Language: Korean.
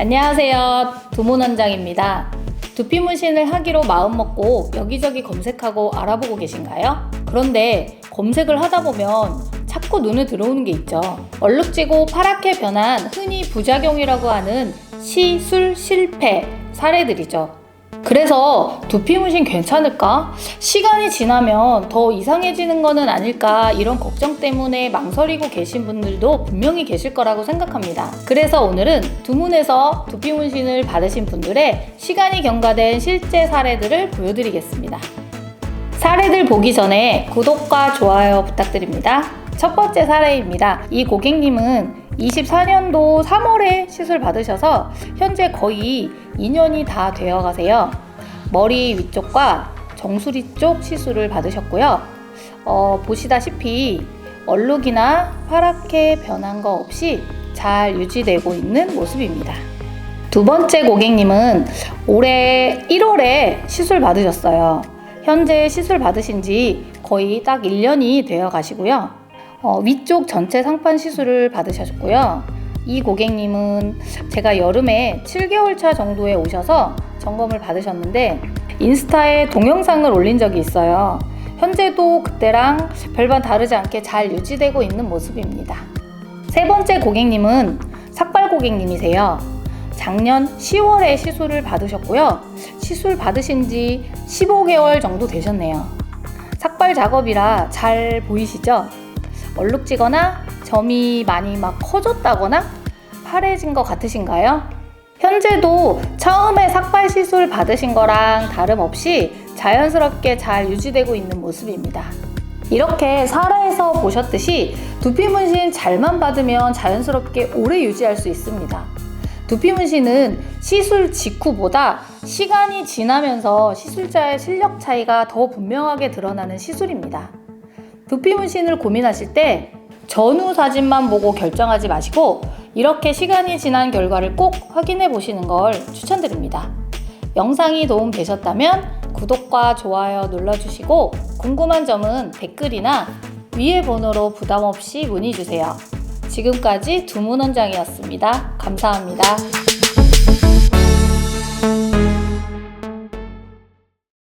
안녕하세요. 두문원장입니다. 두피 문신을 하기로 마음먹고 여기저기 검색하고 알아보고 계신가요? 그런데 검색을 하다 보면 자꾸 눈에 들어오는 게 있죠. 얼룩지고 파랗게 변한 흔히 부작용이라고 하는 시술 실패 사례들이죠. 그래서 두피 문신 괜찮을까? 시간이 지나면 더 이상해지는 거는 아닐까? 이런 걱정 때문에 망설이고 계신 분들도 분명히 계실 거라고 생각합니다. 그래서 오늘은 두문에서 두피 문신을 받으신 분들의 시간이 경과된 실제 사례들을 보여드리겠습니다. 사례들 보기 전에 구독과 좋아요 부탁드립니다. 첫 번째 사례입니다. 이 고객님은 24년도 3월에 시술 받으셔서 현재 거의 2년이 다 되어 가세요. 머리 위쪽과 정수리 쪽 시술을 받으셨고요. 어, 보시다시피 얼룩이나 파랗게 변한 거 없이 잘 유지되고 있는 모습입니다. 두 번째 고객님은 올해 1월에 시술 받으셨어요. 현재 시술 받으신 지 거의 딱 1년이 되어 가시고요. 어, 위쪽 전체 상판 시술을 받으셨고요. 이 고객님은 제가 여름에 7개월 차 정도에 오셔서 점검을 받으셨는데 인스타에 동영상을 올린 적이 있어요. 현재도 그때랑 별반 다르지 않게 잘 유지되고 있는 모습입니다. 세 번째 고객님은 삭발 고객님이세요. 작년 10월에 시술을 받으셨고요. 시술 받으신 지 15개월 정도 되셨네요. 삭발 작업이라 잘 보이시죠? 얼룩지거나 점이 많이 막 커졌다거나 파래진 것 같으신가요? 현재도 처음에 삭발 시술 받으신 거랑 다름없이 자연스럽게 잘 유지되고 있는 모습입니다. 이렇게 사례에서 보셨듯이 두피 문신 잘만 받으면 자연스럽게 오래 유지할 수 있습니다. 두피 문신은 시술 직후보다 시간이 지나면서 시술자의 실력 차이가 더 분명하게 드러나는 시술입니다. 두피 문신을 고민하실 때 전후 사진만 보고 결정하지 마시고 이렇게 시간이 지난 결과를 꼭 확인해 보시는 걸 추천드립니다. 영상이 도움 되셨다면 구독과 좋아요 눌러주시고 궁금한 점은 댓글이나 위에 번호로 부담 없이 문의 주세요. 지금까지 두문원장이었습니다. 감사합니다.